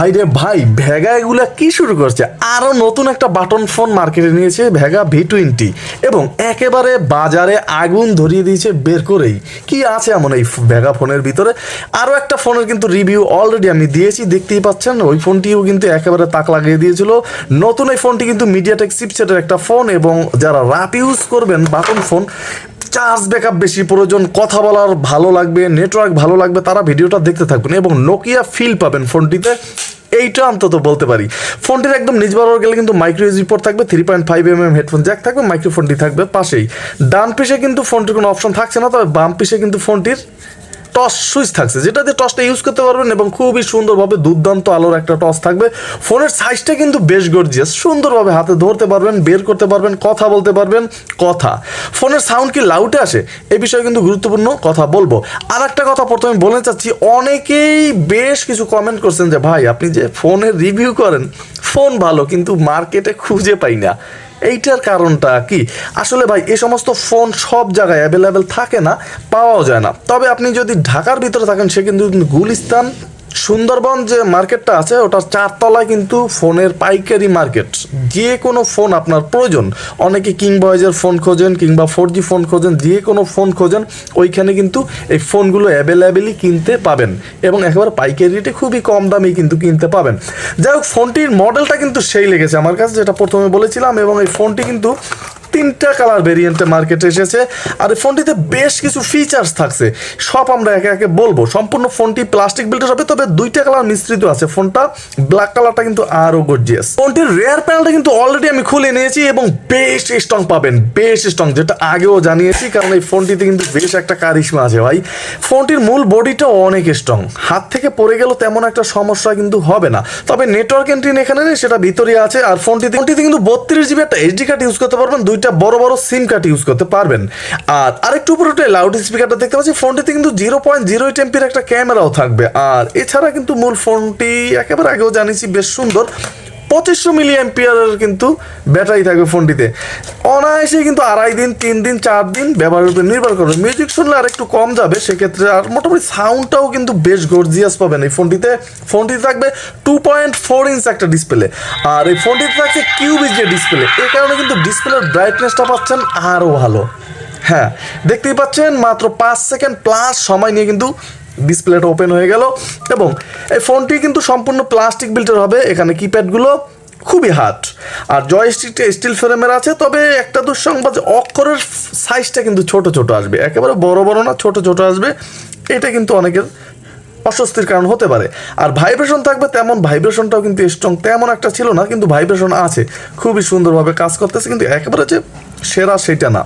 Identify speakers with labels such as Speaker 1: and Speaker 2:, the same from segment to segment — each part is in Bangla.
Speaker 1: ভাই রে ভাই, ভেগা এগুলা কি শুরু করছে? আরও নতুন একটা বাটন ফোন মার্কেটে নিয়েছে ভেগা ভি টোয়েন্টি এবং একেবারে বাজারে আগুন ধরিয়ে দিয়েছে বের করেই। কি আছে এমন এই ভেগা ফোনের ভিতরে? আরও একটা ফোনের কিন্তু রিভিউ অলরেডি আমি দিয়েছি, দেখতেই পাচ্ছেন, ওই ফোনটিও কিন্তু একেবারে তাক লাগিয়ে দিয়েছিল। নতুন এই ফোনটি কিন্তু মিডিয়াটেক চিপসেটের একটা ফোন এবং যারা রাপ ইউজ করবেন বাটন ফোন, চার্জ ব্যাকআপ বেশি প্রয়োজন, কথা বলার ভালো লাগবে, নেটওয়ার্ক ভালো লাগবে, তারা ভিডিওটা দেখতে থাকবেন এবং নোকিয়া ফিল পাবেন ফোনটিতে। এইটা অন্তত বলতে পারি। ফোনটির একদম নিজ বরাবর গেলে কিন্তু মাইক্রো ইউজি পোর্ট থাকবে three point five M M headphone jack থাকবে মাইক্রোফোনটি থাকবে পাশেই। ডান পিসে কিন্তু ফোনটির কোনো অপশন থাকছে না, তবে বাম পিসে কিন্তু ফোনটির টস সুইচ থাকছে, যেটা দিয়ে টসটা ইউজ করতে পারবেন এবং খুবই সুন্দরভাবে দুর্দান্ত আলোর একটা টস থাকবে। ফোনের সাইজটা কিন্তু বেশ গর্জিয়াস সুন্দরভাবে হাতে ধরতে পারবেন, বের করতে পারবেন, কথা বলতে পারবেন, কথা। ফোনের সাউন্ড কি লাউটে আসে? এ বিষয়ে কিন্তু গুরুত্বপূর্ণ কথা বলব। আর একটা কথা প্রথমে বলতে চাচ্ছি, অনেকেই বেশ কিছু কমেন্ট করছেন যে, ভাই, আপনি যে ফোনের রিভিউ করেন ফোন ভালো, কিন্তু মার্কেটে খুঁজে পাই না। এইটার কারণটা কি? আসলে ভাই, এ সমস্ত ফোন সব জায়গায় অ্যাভেলেবেল থাকে না, পাওয়াও যায় না। তবে আপনি যদি ঢাকার ভিতরে থাকেন, সে কিন্তু গুলিস্তান সুন্দরবন যে মার্কেটটা আছে, ওটার চারতলায় কিন্তু ফোনের পাইকারি মার্কেট। যে কোনো ফোন আপনার প্রয়োজন। অনেকে কিং বয়েজের ফোন খোঁজেন, কিংবা ফোর জি ফোন খোঁজেন, যে কোনো ফোন খোঁজেন, ওইখানে কিন্তু এই ফোনগুলো অ্যাভেলেবেলই কিনতে পাবেন। এবং একেবারে পাইকারি রেটে খুবই কম দামে কিন্তু কিনতে পাবেন। যাই হোক, ফোনটির মডেলটা কিন্তু সেই লেগেছে আমার কাছে, যেটা প্রথমে বলেছিলাম, এবং এই ফোনটি কিন্তু তিনটা কালার ভেরিয়েন্টে মার্কেটে এসেছে। আর এই ফোনটিতে বেশ কিছু ফিচার্স থাকছে। সব আমরা একে একে বলব। সম্পূর্ণ ফোনটি প্লাস্টিক বিল্ডের হবে, তবে দুইটা কালার মিশ্রিত আছে ফোনটা ব্ল্যাক কালারটা কিন্তু আরও গর্জিয়াস ফোনটির রেয়ার প্যানেলটা কিন্তু অলরেডি আমি খুলে নিয়েছি এবং বেশ স্ট্রং পাবেন, বেশ স্ট্রং যেটা আগেও জানিয়েছি, কারণ এই ফোনটিতে কিন্তু বেশ একটা কারিশমা আছে ভাই। ফোনটির মূল বডিটা অনেক স্ট্রং হাত থেকে পড়ে গেলেও তেমন একটা সমস্যা কিন্তু হবে না। তবে নেটওয়ার্ক এন্ট্রিন এখানে নেই, সেটা ভিতরে আছে। আর ফোনটিতে ফোনটিতে কিন্তু বত্রিশ জিবি একটা এইচডি কার্ড ইউজ করতে পারবেন দুইটা বড় বড় সিম কার্ড ইউজ করতে পারবেন। আর আরেকটু উপরে উঠে লাউড স্পিকারটা দেখতে পাচ্ছি, ফোনটিতে কিন্তু জিরো পয়েন্ট জিরো এইট এমপির একটা ক্যামেরাও থাকবে। আর এছাড়া কিন্তু মূল ফোনটি একেবারে আগেও জানিয়েছি, বেশ সুন্দর। পঁচিশশো মিলি এমপিয়ারের কিন্তু ব্যাটারি থাকবে ফোনটিতে। অনায়াসে কিন্তু আড়াই দিন, তিন দিন, চার দিন ব্যবহারের উপর নির্ভর করবে। মিউজিক শুনলে আর একটু কম যাবে, সেক্ষেত্রে আর মোটামুটি সাউন্ডটাও কিন্তু বেশ গর্জিয়াস পাবেন এই ফোনটিতে। ফোনটিতে থাকবে টু পয়েন্ট ফোর ইঞ্চ একটা ডিসপ্লে আর এই ফোনটিতে থাকছে কিউবিজ যে ডিসপ্লে এই কারণে কিন্তু ডিসপ্লের ব্রাইটনেসটা পাচ্ছেন আরও ভালো। হ্যাঁ দেখতেই পাচ্ছেন মাত্র পাঁচ সেকেন্ড প্লাস সময় নিয়ে কিন্তু ডিসপ্লেটা ওপেন হয়ে গেল এবং এই ফোনটি কিন্তু সম্পূর্ণ প্লাস্টিক বিল্টের হবে। এখানে কিপ্যাডগুলো খুবই হার্ড আর জয়স্টিকটা স্টিল ফ্রেমের আছে, তবে একটা দুঃসংবাদ, অক্ষরের সাইজটা কিন্তু ছোট ছোট আসবে। একেবারে বড় বড় না, ছোট ছোট আসবে। এটা কিন্তু অনেকের অস্বস্তির কারণ হতে পারে। আর ভাইব্রেশন থাকবে তেমন ভাইব্রেশনটাও কিন্তু স্ট্রং তেমন একটা ছিল না, কিন্তু ভাইব্রেশন আছে। খুবই সুন্দরভাবে কাজ করতেছে, কিন্তু একেবারে যে সেরা সেটা না।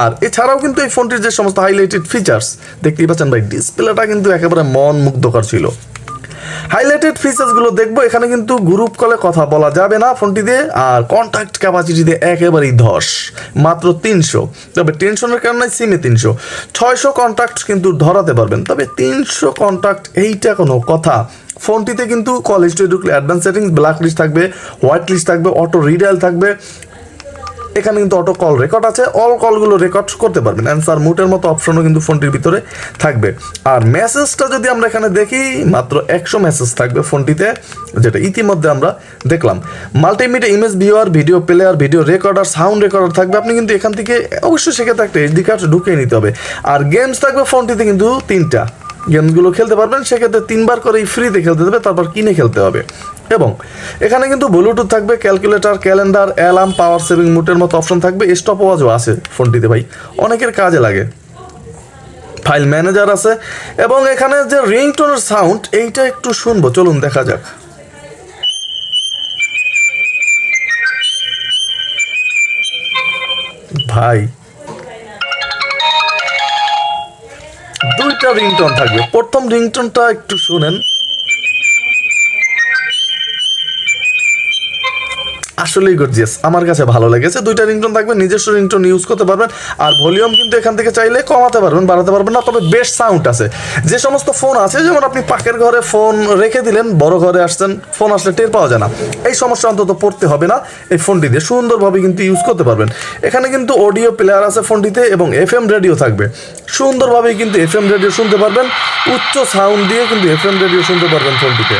Speaker 1: আর এছাড়াও কিন্তু এই ফোনটির যে সমস্ত হাইলাইটেড ফিচার্স দেখতেই পাচ্ছেন ভাই ডিসপ্লেটা কিন্তু একেবারে মন মুগ্ধকর ছিল হাইলাইটেড ফিচার্সগুলো দেখব, এখানে কিন্তু গ্রুপ কলে কথা বলা যাবে না ফোনটি দিয়ে, আর কন্ট্যাক্ট ক্যাপাসিটিতে একেবারেই ধস, মাত্র তিনশো। তবে টেনশনের কারণে সিমে তিনশো। ছয়শো কন্ট্যাক্ট কিন্তু ধরাতে পারবেন, তবে তিনশো কন্ট্যাক্ট এইটা কোনো কথা। ফোনটিতে কিন্তু কল হিস্ট্রি ঢুকলে অ্যাডভান্স সেটিংস ব্ল্যাক লিস্ট থাকবে হোয়াইট লিস্ট থাকবে অটো রিডাইল থাকবে এখানে কিন্তু অটো কল রেকর্ড আছে। অল কলগুলো রেকর্ড করতে পারবেন। অ্যান্সার মুটের মতো অপশনও কিন্তু ফোনটির ভিতরে থাকবে। আর মেসেজটা যদি আমরা এখানে দেখি, মাত্র একশো মেসেজ থাকবে ফোনটিতে, যেটা ইতিমধ্যে আমরা দেখলাম। Multimedia image viewer video player video recorder sound recorder থাকবে। আপনি কিন্তু এখান থেকে অবশ্যই সেক্ষেত্রে একটা এইচডি কার্ড ঢুকিয়ে নিতে হবে। আর গেমস থাকবে ফোনটিতে কিন্তু তিনটা। গেমসগুলো খেলতে পারবেন, সেক্ষেত্রে তিনবার করেই ফ্রিতে খেলতে দেবে, তারপর কিনে খেলতে হবে। এবং এখানে কিন্তু ব্লুটুথ থাকবে calculator calendar alarm power saving মুটের মতো অপশন থাকবে স্টপ ওয়াচও আছে ফোনটিতে ভাই, অনেকের কাজে লাগে। ফাইল ম্যানেজার আছে, এবং এখানে যে রিংটোনের সাউন্ড এইটা একটু শুনব, চলুন দেখা যাক। ভাই দুইটা রিংটোন থাকবে। প্রথম রিংটোনটা একটু শুনেন। আসলেই গর্জিয়াস আমার কাছে ভালো লেগেছে। দুইটা রিংটোন থাকবে, নিজস্ব রিংটোন ইউজ করতে পারবেন, আর ভলিউম কিন্তু এখান থেকে চাইলে কমাতে পারবেন, বাড়াতে পারবেন না, তবে বেশ সাউন্ড আছে। যে সমস্ত ফোন আছে, যেমন আপনি পাকের ঘরে ফোন রেখে দিলেন, বড় ঘরে আসছেন ফোন আসলে টের পাওয়া যায় না। এই সমস্যা অন্তত পড়তে হবে না, এই ফোনটি দিয়ে সুন্দরভাবে কিন্তু ইউজ করতে পারবেন। এখানে কিন্তু অডিও প্লেয়ার আছে ফোনটিতে এবং এফ এম রেডিও থাকবে। সুন্দরভাবে কিন্তু এফ এম রেডিও শুনতে পারবেন, উচ্চ সাউন্ড দিয়ে কিন্তু এফ এম রেডিও শুনতে পারবেন ফোনটিতে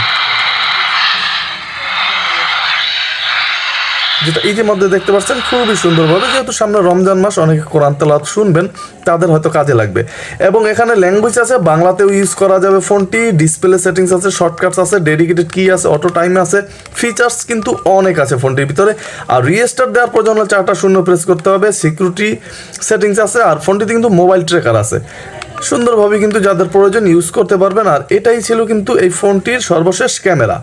Speaker 1: যেটা ইতিমধ্যে দেখতে পাচ্ছেন, খুবই সুন্দরভাবে, যেহেতু সামনে রমজান মাস, অনেকে কোরআন তেলাওয়াত শুনবেন, তাদের হয়তো কাজে লাগবে। এবং এখানে ল্যাঙ্গুয়েজ আছে, বাংলাতেও ইউজ করা যাবে ফোনটি ডিসপ্লে সেটিংস আছে শর্টকাটস আছে ডেডিকেটেড কি আছে অটো টাইম আছে ফিচার্স কিন্তু অনেক আছে ফোনটির ভিতরে। আর রিস্টার্ট দেওয়ার পর জন্য চারটা শূন্য প্রেস করতে হবে সিকিউরিটি সেটিংস আছে, আর ফোনটিতে কিন্তু মোবাইল ট্রেকার আছে। সুন্দরভাবে কিন্তু যাদের প্রয়োজন ইউজ করতে পারবেন, আর এটাই ছিল কিন্তু এই ফোনটির সর্বশেষ ক্যামেরা।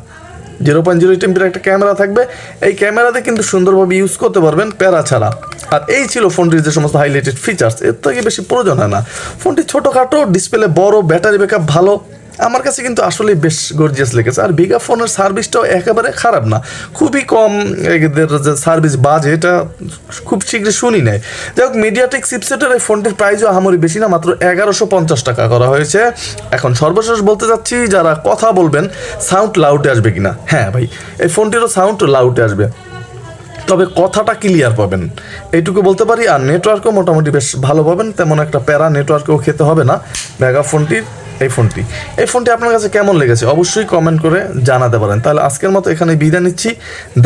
Speaker 1: জিরো পয়েন্ট জিরো টেম্পের একটা ক্যামেরা থাকবে। এই ক্যামেরাতে কিন্তু সুন্দরভাবে ইউজ করতে পারবেন প্যারা ছাড়া। আর এই ছিল ফোনটির যে সমস্ত হাইলাইটেড ফিচার্স এর থেকে বেশি প্রয়োজন হয় না। ফোনটি ছোটোখাটো ডিসপ্লে বড় ব্যাটারি ব্যাকআপ ভালো। আমার কাছে কিন্তু আসলে বেশ গর্জিয়াস লেগেছে। আর ফোনের সার্ভিসটাও একেবারে খারাপ না। খুবই কম এদের যে সার্ভিস বাজে, এটা খুব শীঘ্রই শুনি নাই। যাই হোক মিডিয়াটেক চিপসেটের এই ফোনটির প্রাইসও আহামরি বেশি না, মাত্র এগারোশো পঞ্চাশ টাকা করা হয়েছে। এখন সর্বশেষ বলতে চাচ্ছি, যারা কথা বলবেন সাউন্ড লাউডে আসবে কিনা? হ্যাঁ ভাই, এই ফোনটিরও সাউন্ড লাউডে আসবে। তবে কথাটা ক্লিয়ার পাবেন। এইটুকু বলতে পারি, আর নেটওয়ার্কও মোটামুটি বেশ ভালো পাবেন। তেমন একটা প্যারা নেটওয়ার্কেও খেতে হবে না। মেগা ফোনটির এই ফোনটি। এই ফোনটি আপনার কাছে কেমন লেগেছে? অবশ্যই কমেন্ট করে জানাতে পারেন। তাহলে আজকের মতো এখানে বিদায় নিচ্ছি।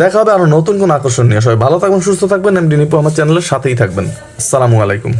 Speaker 1: দেখা হবে আরও নতুন কোনো আকর্ষণ নিয়ে। সবাই ভালো থাকবেন, সুস্থ থাকবেন। এমডি নিপু আমার চ্যানেলের সাথেই থাকবেন। আসসালামু আলাইকুম।